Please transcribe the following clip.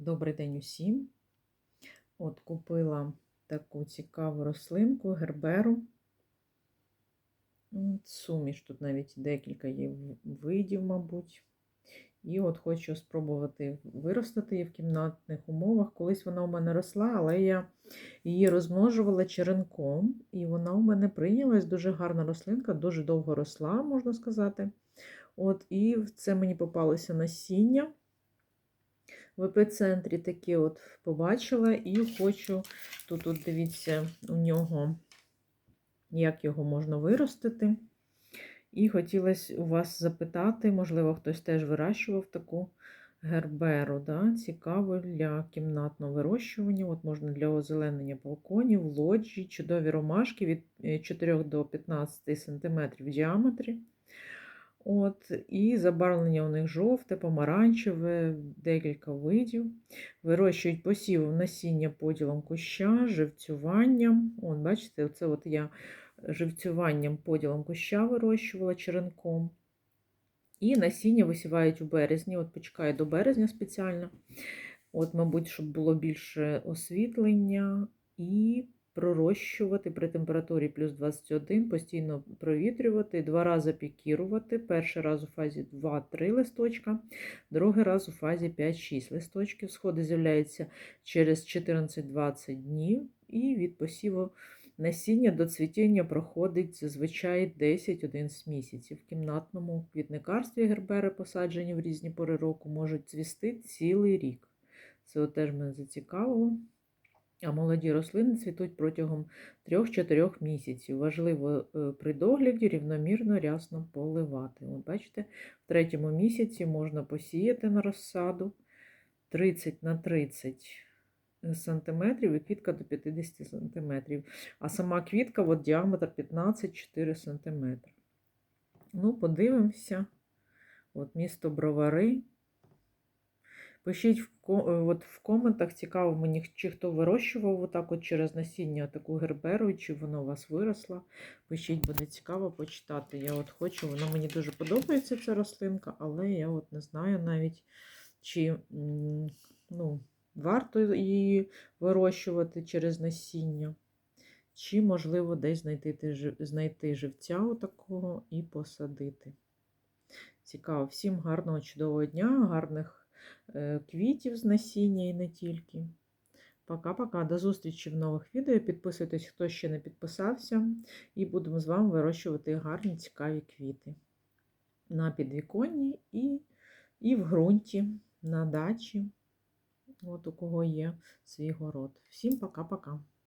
Добрий день усім. От купила таку цікаву рослинку, герберу. Суміш, тут навіть декілька є видів, мабуть. І от хочу спробувати виростити її в кімнатних умовах. Колись вона у мене росла, але я її розмножувала черенком, і вона у мене прийнялась дуже гарна рослинка, дуже довго росла, можна сказати. От, і це мені попалося насіння в епіцентрі таке от побачила і хочу, тут от дивіться, у нього, як його можна виростити. І хотілося у вас запитати, можливо, хтось теж вирощував таку герберу, да? цікаву для кімнатного вирощування. От можна для озеленення балконів, лоджій, чудові ромашки від е, 4 до 15 см в діаметрі. От, І забарвлення у них жовте, помаранчеве, декілька видів. Вирощують посів насіння поділом куща, живцюванням. От, бачите, оце от я живцюванням поділом куща вирощувала черенком. І насіння висівають у березні, от почекаю до березня спеціально. От, мабуть, щоб було більше освітлення і пророщувати при температурі плюс 21, постійно провітрювати, два рази пікірувати. Перший раз у фазі 2-3 листочка, другий раз у фазі 5-6 листочків. Сходи з'являються через 14-20 днів, і від посіву насіння до цвітіння проходить зазвичай 10-11 місяців. В кімнатному квітникарстві гербери, посаджені в різні пори року, можуть цвісти цілий рік. Це теж мене зацікавило. А молоді рослини цвітуть протягом 3-4 місяців. Важливо е, при догляді рівномірно рясно поливати. От бачите, в третьому місяці можна посіяти на розсаду 30 на 30 сантиметрів і квітка до 50 сантиметрів. А сама квітка от діаметр 15-4 сантиметри. Ну, подивимося. От місто Бровари. Пишіть в, от в коментах, цікаво мені, чи хто вирощував отак от через насіння таку герберу, чи вона у вас виросла. Пишіть, буде цікаво почитати. Я от хочу, вона мені дуже подобається ця рослинка, але я от не знаю навіть, чи ну, варто її вирощувати через насіння, чи, можливо, десь знайти, знайти живця такого і посадити. Цікаво. Всім гарного, чудового дня, гарних е, квітів з насіння і не тільки. Пока-пока. До зустрічі в нових відео. Підписуйтесь, хто ще не підписався, і будемо з вами вирощувати гарні, цікаві квіти на підвіконні і, і в ґрунті, на дачі. От у кого є свій город. Всім пока-пока.